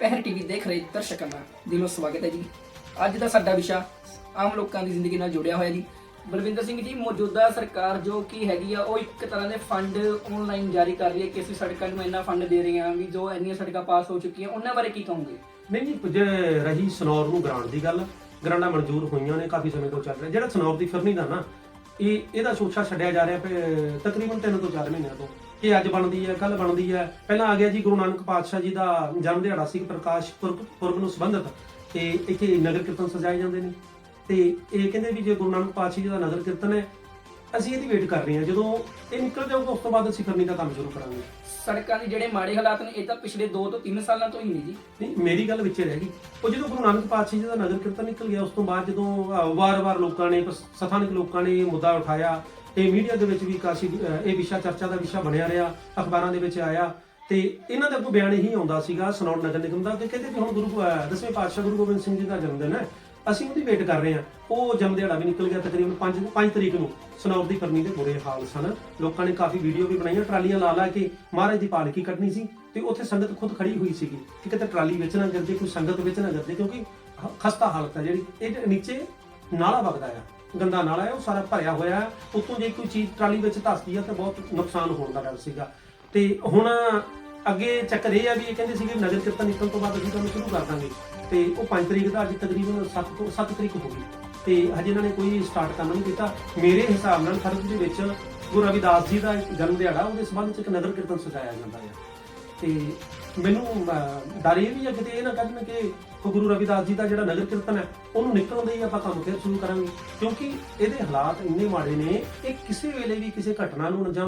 ਪਹਿਰ ਟੀਵੀ ਦੇਖ ਰਹੇ ਦਰਸ਼ਕਾਂ ਦਾ ਦਿਲੋਂ ਸਵਾਗਤ ਹੈ ਜੀ। ਅੱਜ ਦਾ ਸਾਡਾ ਵਿਸ਼ਾ ਆਮ ਲੋਕਾਂ ਦੀ ਜ਼ਿੰਦਗੀ ਨਾਲ ਜੁੜਿਆ ਹੋਇਆ ਜੀ। ਬਲਵਿੰਦਰ ਸਿੰਘ ਜੀ, ਮੌਜੂਦਾ ਸਰਕਾਰ ਜੋ ਕਿ ਹੈਗੀ ਆ, ਉਹ ਇੱਕ ਤਰ੍ਹਾਂ ਦੇ ਫੰਡ ਆਨਲਾਈਨ ਜਾਰੀ ਕਰ ਰਹੀ ਹੈ ਕਿ ਅਸੀਂ ਸੜਕਾਂ ਨੂੰ ਇੰਨਾ ਫੰਡ ਦੇ ਰਹੇ ਹਾਂ ਵੀ ਜੋ ਇੰਨੀਆਂ ਸੜਕਾਂ ਪਾਸ ਹੋ ਚੁੱਕੀਆਂ, ਉਹਨਾਂ ਬਾਰੇ ਕੀ ਕਹੋਗੇ? ਨਹੀਂ ਜੀ ਜੇ ਰਹੀ ਸਨੌਰ ਨੂੰ ਗ੍ਰਾਂਟ ਦੀ ਗੱਲ। ਗ੍ਰਾਂਟਾਂ ਮਨਜ਼ੂਰ ਹੋਈਆਂ ਨੇ, ਕਾਫੀ ਸਮੇਂ ਤੋਂ ਚੱਲ ਰਿਹਾ। ਜਿਹੜਾ ਸਨੌਰ ਦੀ ਫਿਰਨੀ ਦਾ ਨਾ ਇਹ ਇਹਦਾ ਸੋਚਾ ਛੱਡਿਆ ਜਾ ਰਿਹਾ ਪ- ਤਕਰੀਬਨ 3 ਤੋਂ 4 ਮਹੀਨਿਆਂ ਤੋਂ ਇਹ ਅੱਜ ਬਣਦੀ ਹੈ ਕੱਲ ਬਣਦੀ ਹੈ। ਪਹਿਲਾਂ ਆ ਗਿਆ ਜੀ ਗੁਰੂ ਨਾਨਕ ਪਾਤਸ਼ਾਹ ਜੀ ਦਾ ਜਨਮ ਦਿਹਾੜਾ ਸੀ ਪ੍ਰਕਾਸ਼ ਪੁਰਬ ਪੁਰਬ ਨੂੰ ਸੰਬੰਧਿਤ ਤੇ ਇੱਥੇ ਨਗਰ ਕੀਰਤਨ ਸਜਾਏ ਜਾਂਦੇ ਨੇ। ਤੇ ਇਹ ਕਹਿੰਦੇ ਵੀ ਜੇ ਗੁਰੂ ਨਾਨਕ ਪਾਤਸ਼ਾਹ ਜੀ ਦਾ ਨਗਰ ਕੀਰਤਨ ਹੈ ਅਸੀਂ ਇਹਦੀ ਵੇਟ ਕਰ ਰਹੇ ਹਾਂ। ਜਦੋਂ ਇਹ ਨਿਕਲ ਜਾਊਗਾ ਉਸ ਤੋਂ ਬਾਅਦ ਅਸੀਂ ਫਿਰਨੀ ਦਾ ਕੰਮ ਸ਼ੁਰੂ ਕਰਾਂਗੇ। ਸੜਕਾਂ ਦੇ ਜਿਹੜੇ ਮਾੜੇ ਹਾਲਾਤ ਨੇ ਇਹ ਤਾਂ ਪਿਛਲੇ 2 ਤੋਂ 3 ਸਾਲਾਂ ਤੋਂ ਹੀ ਨੇ ਜੀ। ਨਹੀਂ ਮੇਰੀ ਗੱਲ ਵਿੱਚੇ ਰਹਿ ਗਈ। ਉਹ ਜਦੋਂ ਗੁਰੂ ਨਾਨਕ ਪਾਤਸ਼ਾਹ ਜੀ ਦਾ ਨਗਰ ਕੀਰਤਨ ਨਿਕਲ ਗਿਆ ਉਸ ਤੋਂ ਬਾਅਦ ਜਦੋਂ ਵਾਰ-ਵਾਰ ਲੋਕਾਂ ਨੇ ਸਥਾਨਕ ਲੋਕਾਂ ਨੇ ਇਹ ਮੁੱਦਾ ਉਠਾਇਆ ਤੇ ਮੀਡੀਆ ਦੇ ਵਿੱਚ ਵੀ ਕਾਫੀ ਇਹ ਵਿਸ਼ਾ ਚਰਚਾ ਦਾ ਵਿਸ਼ਾ ਬਣਿਆ ਰਿਹਾ ਅਖਬਾਰਾਂ ਦੇ ਵਿੱਚ ਆਇਆ। ਤੇ ਇਹਨਾਂ ਦਾ ਕੋਈ ਬਿਆਨ ਹੀ ਆਉਂਦਾ ਸੀਗਾ ਸਨੌਰ ਨਗਰ ਨਿਗਮ ਦਾ ਕਿ ਕਹਿੰਦੇ ਵੀ ਹੁਣ ਗੁਰੂ ਦਸਵੇਂ ਪਾਤਸ਼ਾਹ ਗੁਰੂ ਗੋਬਿੰਦ ਸਿੰਘ ਜੀ ਦਾ ਜਨਮ ਦਿਨ ਹੈ। ਅਸੀਂ ਉਹਦੀ ਵੇਟ ਕਰ ਰਹੇ ਹਾਂ। ਉਹ ਜਨਮ ਦਿਹਾੜਾ ਵੀ ਨਿਕਲ ਗਿਆ ਤਕਰੀਬਨ 5 5 ਤਰੀਕ ਨੂੰ। ਸਨੌਰ ਦੀ ਕਰਨੀ ਦੇ ਬੁਰੇ ਹਾਲ ਸਨ। ਲੋਕਾਂ ਨੇ ਕਾਫੀ ਵੀਡੀਓ ਵੀ ਬਣਾਈਆਂ। ਟਰਾਲੀਆਂ ਲਾ ਲਾ ਕੇ ਮਹਾਰਾਜ ਦੀ ਪਾਲਕੀ ਕੱਢਣੀ ਸੀ ਤੇ ਉੱਥੇ ਸੰਗਤ ਖੁਦ ਖੜੀ ਹੋਈ ਸੀਗੀ। ਕਿ ਕਿਤੇ ਟਰਾਲੀ ਵਿੱਚ ਨਾ ਗਿਰਦੇ ਕੋਈ ਸੰਗਤ ਵਿੱਚ ਨਾ ਗਿਰਦੇ ਕਿਉਂਕਿ ਖਸਤਾ ਹਾਲਤ ਹੈ ਜਿਹੜੀ। ਇਹ ਨੀਚੇ ਨਾਲਾ ਵਗਦਾ ਆ। ਗੰਦਾ ਨਾਲਾ ਹੈ ਉਹ ਸਾਰਾ ਭਰਿਆ ਹੋਇਆ ਹੈ ਉੱਤੋਂ ਜੇ ਕੋਈ ਚੀਜ਼ ਟਰਾਲੀ ਵਿੱਚ ਧਸਦੀ ਆ ਤਾਂ ਬਹੁਤ ਨੁਕਸਾਨ ਹੋਣ ਦਾ ਡਰ ਸੀਗਾ। ਤੇ ਹੁਣ ਅੱਗੇ ਚੱਕਰ ਇਹ ਆ ਵੀ ਇਹ ਕਹਿੰਦੇ ਸੀਗੇ ਨਗਰ ਕੀਰਤਨ ਨਿਕਲਣ ਤੋਂ ਬਾਅਦ ਅਸੀਂ ਤੁਹਾਨੂੰ ਸ਼ੁਰੂ ਕਰ ਦਾਂਗੇ। ਤੇ ਉਹ 5 ਤਰੀਕ ਦਾ ਅੱਜ ਤਕਰੀਬਨ 7 ਤੋਂ 7 ਤਰੀਕ ਹੋ ਗਈ। ਤੇ ਹਜੇ ਇਹਨਾਂ ਨੇ ਕੋਈ ਸਟਾਰਟ ਕੰਮ ਨਹੀਂ ਕੀਤਾ। ਮੇਰੇ ਹਿਸਾਬ ਨਾਲ ਫ਼ਰਕ ਦੇ ਵਿੱਚ ਗੁਰੂ ਰਵਿਦਾਸ ਜੀ ਦਾ ਜਨਮ ਦਿਹਾੜਾ, ਉਹਦੇ ਸੰਬੰਧ ਵਿੱਚ ਇੱਕ ਨਗਰ ਕੀਰਤਨ ਸਜਾਇਆ ਜਾਂਦਾ ਹੈ ਤੇ ਮੈਨੂੰ ਡਰ ਇਹ ਵੀ ਹੈ ਕਿਤੇ ਇਹ ਨਾ ਕਹਿਣ ਕਿ ਗੁਰੂ ਰਵਿਦਾਸ ਜੀ ਦਾ ਜਿਹੜਾ ਨਗਰ ਕੀਰਤਨ ਹੈ, ਉਹਨੂੰ ਨਿਕਲਣ ਦੇ ਹੀ ਆਪਾਂ ਕੰਮ ਫਿਰ ਸ਼ੁਰੂ ਕਰਾਂਗੇ। ਕਿਉਂਕਿ ਇਹਦੇ ਹਾਲਾਤ ਇੰਨੇ ਮਾੜੇ ਨੇ, ਇਹ ਕਿਸੇ ਵੇਲੇ ਵੀ ਕਿਸੇ ਘਟਨਾ ਨੂੰ ਜਾਂ